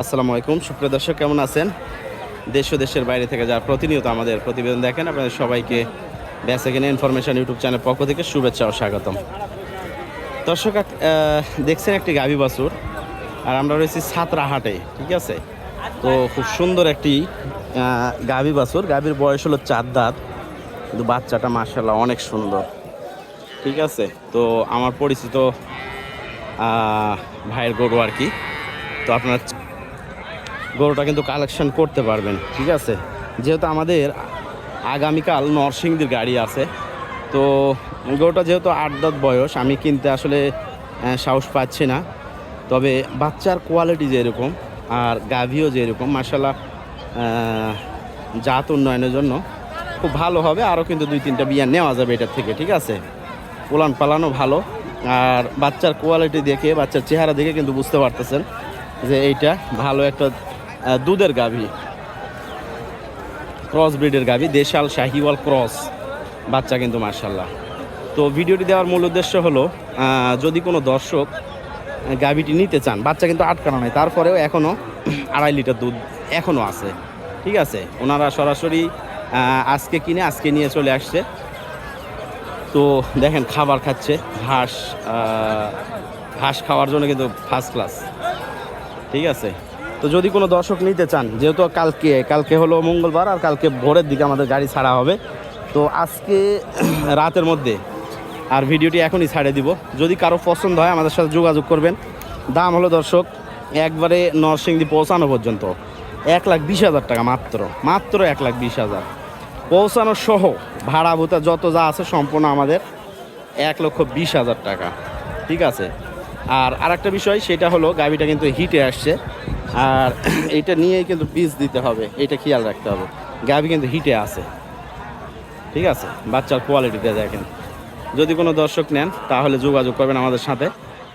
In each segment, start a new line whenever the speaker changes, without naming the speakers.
আসসালামু আলাইকুম। সুপ্রিয় দর্শক, কেমন আছেন? দেশ ও দেশের বাইরে থেকে যারা প্রতিনিয়ত আমাদের প্রতিবেদন দেখেন, আপনাদের সবাইকে ব্যাস এখানে ইনফরমেশন ইউটিউব চ্যানেল পক্ষ থেকে শুভেচ্ছা ও স্বাগতম। দর্শক দেখছেন একটি গাভী বাছুর, আর আমরা রয়েছি সাতরাহাটে ঠিক আছে? তো খুব সুন্দর একটি গাভী বাছুর। গাভীর বয়স হলো চার দাঁত, কিন্তু বাচ্চাটা মার্শাল্লাহ অনেক সুন্দর, ঠিক আছে? তো আমার পরিচিত ভাইয়ের গরু আর কি। তো আপনার গরুটা কিন্তু কালেকশন করতে পারবেন, ঠিক আছে? যেহেতু আমাদের আগামীকাল নরসিংদীর গাড়ি আছে, তো গরুটা যেহেতু আট দাঁত বয়স, আমি কিনতে আসলে সাহস পাচ্ছি না। তবে বাচ্চার কোয়ালিটি যেরকম আর গাভিও যেরকম মার্শাল্লাহ জাত উন্নয়নের জন্য খুব ভালো হবে। আরও কিন্তু দুই তিনটা বিয়া নেওয়া যাবে এটার থেকে, ঠিক আছে? উলান পালানো ভালো। আর বাচ্চার কোয়ালিটি দেখে, বাচ্চার চেহারা দেখে কিন্তু বুঝতে পারতেছেন যে এইটা ভালো একটা দুধের গাভী। ক্রস ব্রিডের গাভী, দেশাল শাহিওয়াল ক্রস বাচ্চা কিন্তু মার্শাল্লাহ তো ভিডিওটি দেওয়ার মূল উদ্দেশ্য হলো যদি কোনো দর্শক গাভীটি নিতে চান, বাচ্চা কিন্তু আটকানো নাই, তারপরেও এখনও আড়াই লিটার দুধ এখনও আছে, ঠিক আছে? ওনারা সরাসরি আজকে কিনে, আজকে নিয়ে চলে আসছে। তো দেখেন, খাবার খাচ্ছে, ঘাস ঘাস খাওয়ার জন্য কিন্তু ফার্স্ট ক্লাস ঠিক আছে? তো যদি কোনো দর্শক নিতে চান, যেহেতু কালকে কালকে হলো মঙ্গলবার আর কালকে ভোরের দিকে আমাদের গাড়ি ছাড়া হবে, তো আজকে রাতের মধ্যে আর ভিডিওটি এখনই ছাড়ে দিব। যদি কারও পছন্দ হয়, আমাদের সাথে যোগাযোগ করবেন। দাম হলো দর্শক, একবারে নরসিংদী পৌঁছানো পর্যন্ত এক লাখ বিশ হাজার টাকা মাত্র মাত্র এক লাখ বিশ হাজার। পৌঁছানো সহ ভাড়া ভূতা যত যা আছে সম্পূর্ণ আমাদের এক লক্ষ বিশ হাজার টাকা, ঠিক আছে? আর আরেকটা বিষয়, সেটা হলো গাড়িটা কিন্তু হিটে আসছে। আর এইটা নিয়েই কিন্তু বীজ দিতে হবে, এটা খেয়াল রাখতে হবে। গাভি কিন্তু হিটে আছে। ঠিক আছে? বাচ্চার কোয়ালিটিটা দেখেন। যদি কোনো দর্শক নেন, তাহলে যোগাযোগ করবেন আমাদের সাথে।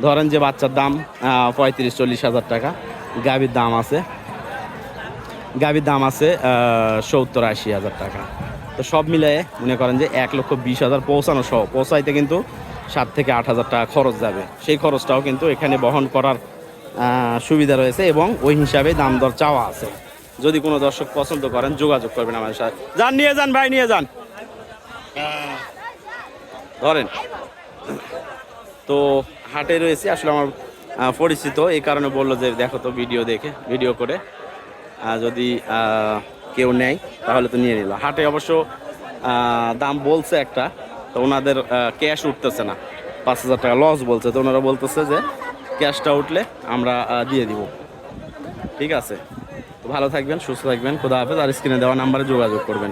ধরেন যে বাচ্চার দাম পঁয়ত্রিশ, চল্লিশ হাজার টাকা। গাভির দাম আছে। গাভির দাম আছে সত্তর, আশি হাজার টাকা। তো সব মিলিয়ে মনে করেন যে এক লক্ষ বিশ হাজার পৌঁছানো সহ পৌঁছাইতে কিন্তু সাত থেকে আট হাজার টাকা খরচ যাবে। সেই খরচটাও কিন্তু এখানে বহন করার সুবিধা রয়েছে এবং ওই হিসাবে দাম দর চাওয়া আছে। যদি কোনো দর্শক পছন্দ করেন, যোগাযোগ করবেন আমাদের সাথে। যান, নিয়ে যান, ভাই, নিয়ে যান। ধরেন। তো হাটে রয়েছে, আসলে আমার পরিচিত। এই কারণে বলল যে, দেখো তো ভিডিও দেখে, ভিডিও করে। যদি কেউ নেয়, তাহলে তো নিয়ে নিল। হাটে অবশ্য দাম বলছে একটা। তো ওনাদের ক্যাশ উঠতেছে না। পাঁচ হাজার টাকা লস বলছে। তো ওনারা বলতেছে যে ক্যাশটা উঠলে আমরা দিয়ে দিব। ঠিক আছে? তো ভালো থাকবেন, সুস্থ থাকবেন, খোদা হাফেজ, আর স্ক্রিনে দেওয়া নাম্বারে যোগাযোগ করবেন।